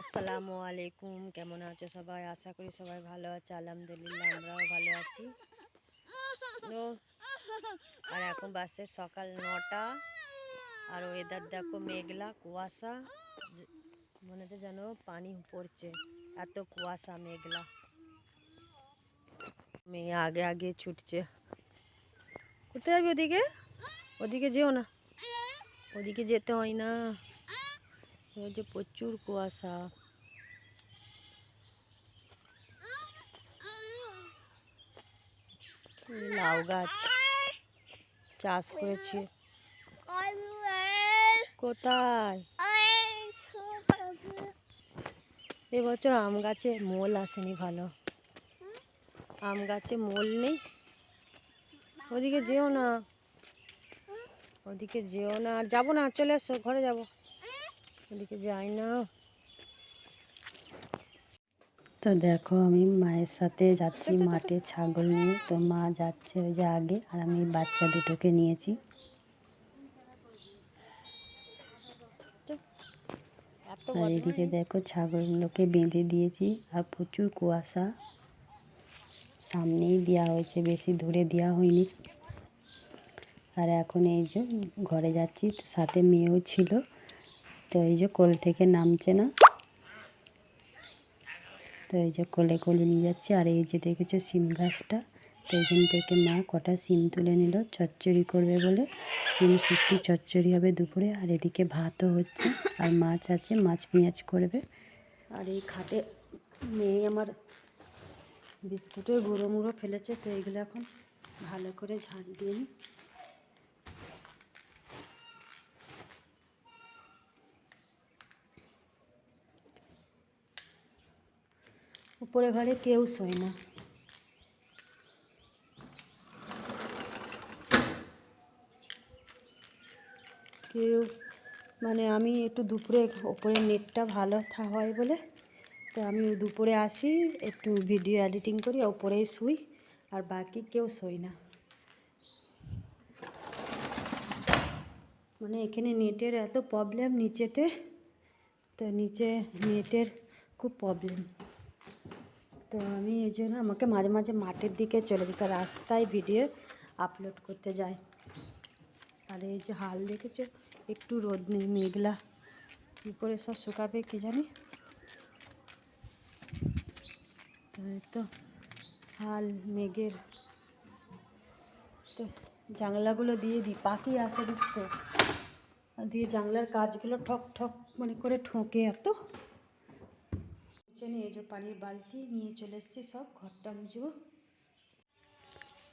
আসসালামু আলাইকুম। কেমন আছো সবাই? আশা করি সবাই ভালো আছে। আলহামদুলিল্লাহ, আমরাও ভালো আছি। আর এখন বাসে সকাল নটা। আর ওয়েদার দেখো মেঘলা, কুয়াশা। মনে হচ্ছে যেন পানি পড়ছে। এত কুয়াশা, মেঘলা। মেয়ে আগে আগে ছুটছে। কোথায় যাবি ওদিকে? ওদিকে যেও না। ওদিকে যেতে হয় না। যে প্রচুর কুয়াশা। লাউ গাছ চাষ করেছি। কোথায়? এবছর আম গাছে মোল আসেনি ভালো। আম গাছে মোল নেই। ওদিকে যেও না। ওদিকে যেও না। আর যাব না, চলে এসো, ঘরে যাব। ওদিকে যাই না। তো দেখো আমি মায়ের সাথে যাচ্ছি মাঠে ছাগল নিয়ে। তো মা যাচ্ছে ওই যে আগে আর আমি বাচ্চা দুটোকে নিয়েছি। আর এদিকে দেখো ছাগলগুলোকে বেঁধে দিয়েছি আর প্রচুর কুয়াশা। সামনেই দেওয়া হয়েছে বেশি দূরে দেওয়া হয়নি। আর এখন এই যে ঘরে যাচ্ছি সাথে মেয়েও ছিল। তো এই যে কোল থেকে নামছে না। তো এই যে কোলে কোলে নিয়ে যাচ্ছে। আর এই যে দেখেছ সিম গাছটা তো এখান থেকে মা কটা সিম তুলে নিল, চচ্চড়ি করবে বলে। সিম শুক্তি চচ্চড়ি হবে দুপুরে। আর এদিকে ভাতও হচ্ছে। আর মাছ আছে, মাছ পেঁয়াজ করবে। আর এই খাটে মেয়ে আমার বিস্কুটের গুঁড়ো মুড়ো ফেলেছে। তো এইগুলো এখন ভালো করে ঝাঁট দিয়ে নিই উপরে ঘরে কেউ শোয় না। কেউ মানে আমি একটু দুপুরে ওপরে নেটটা ভালো থা হয় বলে, তো আমি দুপুরে আসি, একটু ভিডিও এডিটিং করি, ওপরেই শুই, আর বাকি কেউ শোয় না। মানে এখানে নেটের এত প্রবলেম নিচেতে, তো নিচে নেটের খুব প্রবলেম তো আমি এই জন্য আমাকে মাঝে মাঝে মাঠের দিকে চলে যেতে রাস্তায় ভিডিও আপলোড করতে যাই। আর এই যে হাল দেখেছ? একটু রোদ নেই, মেঘলা। কী করে সব শুকাবে কে জানি? তো হাল, মেঘের। তো জানলাগুলো দিয়ে দিই, পাখি আসে বুঝতো। দিয়ে জানলার কাজগুলো ঠক ঠক মানে করে ঠোকে এত। নিচে নিয়ে যে পানির বালতি নিয়ে চলে এসেছি সব ঘরটা মুছবো।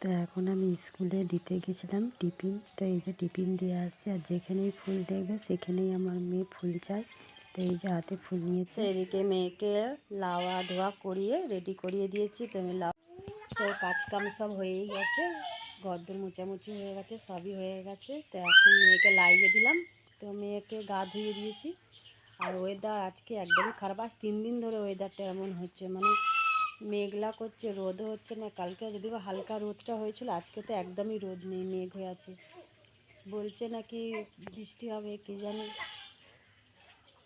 তো এখন আমি স্কুলে দিতে গেছিলাম টিফিন তো এই যে টিফিন দিয়ে আসছে আর যেখানেই ফুল দেখবে সেখানেই আমার মেয়ে ফুল চায়। তো এই যে হাতে ফুল নিয়েছে। এদিকে মেয়েকে লাওয়া ধোয়া করিয়ে রেডি করিয়ে দিয়েছি তো আমি লাউ তো কাজকাম সব হয়েই গেছে গদ্দর মোচামুচি হয়ে গেছে সবই হয়ে গেছে। তো এখন মেয়েকে লাইয়ে দিলাম তো মেয়েকে গা ধুয়ে দিয়েছি। আর ওয়েদার আজকে একদমই খারাপ। আজ তিন দিন ধরে ওয়েদারটা এমন হচ্ছে মানে মেঘলা করছে, রোদও হচ্ছে না। কালকে যদি হালকা রোদটা হয়েছিল, আজকে তো একদমই রোদ নেই, মেঘ হয়ে আছে। বলছে নাকি বৃষ্টি হবে, কে জানি।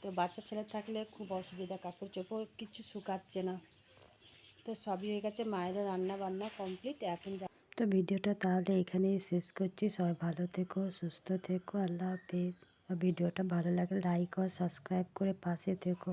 তো বাচ্চা ছেলে থাকলে খুব অসুবিধা, কাপড় চোপড় কিছু শুকাচ্ছে না। তো সবই হয়ে গেছে মায়েরা রান্না বান্না কমপ্লিট এখন তো ভিডিওটা তাহলে এখানেই শেষ করছি। সবাই ভালো থেকো, সুস্থ থেকো, আল্লাহ হাফেজ। ভিডিওটা ভালো লাগলে লাইক ও সাবস্ক্রাইব করে পাশে থেকো।